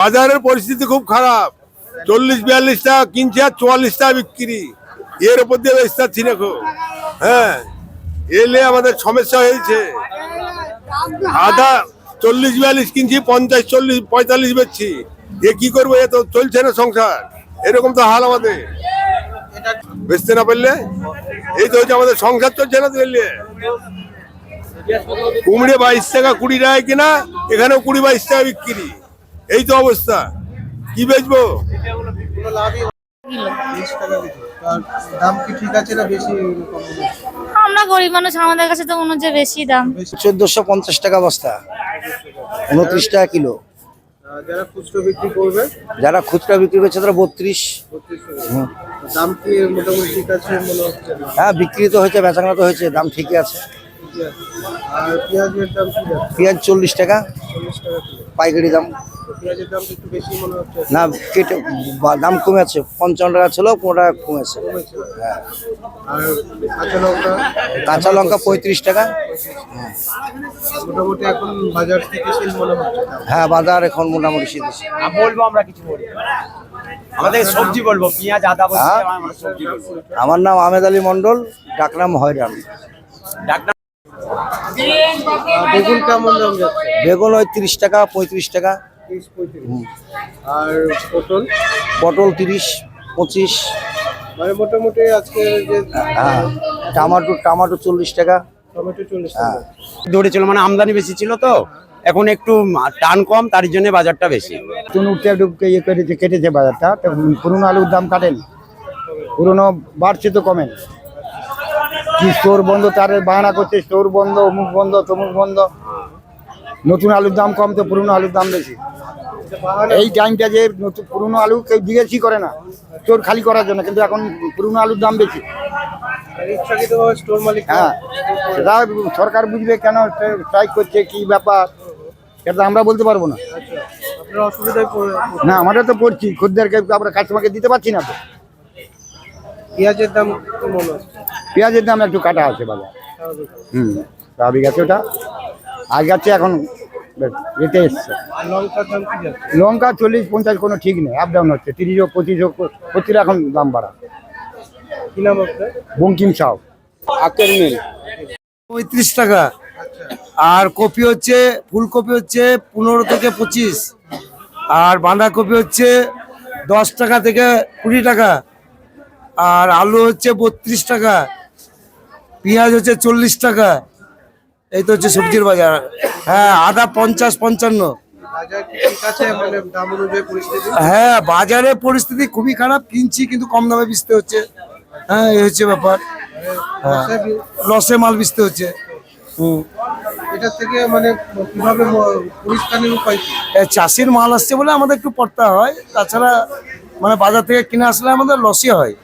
বাজারের পরিস্থিতি খুব খারাপ। চল্লিশ, বিয়াল্লিশ টাকা কিনছে আর চুয়াল্লিশ টাকা বিক্রি। এর উপর দিয়ে বেচতে পারছি না হ্যাঁ। এলে আমাদের সমস্যা হয়েছে। আধা চল্লিশ, বিয়াল্লিশ কিনছি, পঞ্চাশ, চল্লিশ, পঁয়তাল্লিশ বেচছি। এ কি করব? এ তো চলছে না সংসার। এরকম তো হাল আমাদের। বেচতে না পারলে? এই তো হচ্ছে আমাদের সংসার চলছে না দিল্লি কুমড়ে বাইশ টাকা, কুড়ি টাকা কিনা, এখানেও কুড়ি বাইশ টাকা বিক্রি। এই তো অবস্থা। কি বেচবো? দাম কি ঠিক আছে না বেশি? আমরা গরিব মানুষ আমাদের কাছে তো মনে হচ্ছে বেশি দাম। চোদ্দশো পঞ্চাশ টাকা বস্তা উনত্রিশ টাকা কিলো। যারা খুচরো বিক্রি করবে যারা খুচরা বিক্রি করছে তারা বত্রিশ। দাম কি মোটামুটি ঠিক আছে মনে হচ্ছে হ্যাঁ বিক্রি তো হয়েছে বেচাকেনা তো হয়েছে দাম ঠিকই আছে। আর পেঁয়াজের দাম কি পেঁয়াজ চল্লিশ টাকা পাইকারি দাম। মনে না কেটে দাম কমেছে পঞ্চান্ন টাকা ছিল পনেরো টাকা কমেছে। হ্যাঁ। কাঁচা লঙ্কা? পঁয়ত্রিশ টাকা। মোটামুটি এখন বাজার স্থিতিশীল মনে হচ্ছে। দাম। হ্যাঁ বাজার এখন মোটামুটি আর বলব আমরা কিছু বলব আমাদের সবজি বলব পেঁয়াজ আদা বলছি হ্যাঁ? আমরা সবজি বলব। আমার নাম আহমেদ আলী মন্ডল ডাকনাম হয়রান। বেগুন কেমন বেগুন ওই তিরিশ টাকা পঁয়ত্রিশ টাকা। আর পটল? পটল তিরিশ পঁচিশ। মানে মোটামুটি আজকে যে হ্যাঁ টমাটো টমাটো চল্লিশ টাকা। টমেটো চল্লিশ হ্যাঁ। টাকা ধরেছিল মানে আমদানি বেশি ছিল তো এখন একটু টান কম তার জন্য বাজারটা বেশি। নতুন উঠতে একটু ইয়ে করেছে কেটেছে বাজারটা তো পুরনো আলুর দাম কাটেন। পুরনো বাড়ছে তো কমেন কি স্টোর বন্ধ তার বাহানা করছে স্টোর বন্ধ অমুক বন্ধ তমুক বন্ধ। নতুন আলুর দাম কম তো পুরনো আলুর দাম বেশি। এই টাইমটা যে নতুন পুরনো আলু কেউ জিজ্ঞেসই করে না। স্টোর খালি করার জন্য কিন্তু এখন পুরনো আলুর দাম বেশি। ইচ্ছাকৃতভাবে স্টোর মালিক হ্যাঁ সেটা সরকার বুঝবে কেন স্ট্রাইক করছে কি ব্যাপার এটা আমরা বলতে পারব না। না আমরা তো পড়ছি খদ্দেরকে আমরা কাস্টমারকে দিতে পারছি না তো। পেঁয়াজের দাম পেঁয়াজের দাম একটু কাটা আছে বাজার। স্বাভাবিক। হুম স্বাভাবিক আছে ওটা। আগে আছে এখন রেটে এসছে। যাচ্ছে লঙ্কা চল্লিশ পঞ্চাশ কোনো ঠিক নেই আপ ডাউন হচ্ছে তিরিশও পঁচিশও প্রতিটা এখন দাম বাড়া কি নাম বঙ্কিম সাউ। মিল। পঁয়ত্রিশ টাকা। আর কপি হচ্ছে ফুলকপি হচ্ছে পনেরো থেকে পঁচিশ। আর বাঁধাকপি হচ্ছে দশ টাকা থেকে কুড়ি টাকা। আর আলু হচ্ছে বত্রিশ টাকা। পেঁয়াজ হচ্ছে চল্লিশ টাকা। এই তো হচ্ছে সবজির বাজার। হ্যাঁ আদা পঞ্চাশ পঞ্চান্ন। মানে হ্যাঁ বাজারের পরিস্থিতি খুবই খারাপ কিনছি কিন্তু কম দামে বেচতে হচ্ছে। হ্যাঁ এই হচ্ছে ব্যাপার। হ্যাঁ লসে মাল বেচতে হচ্ছে। এটা থেকে মানে কীভাবে পরিষ্কারের উপায় চাষির মাল আসছে বলে আমাদের একটু পড়তে হয়। তাছাড়া মানে বাজার থেকে কিনে আসলে আমাদের লসই হয়।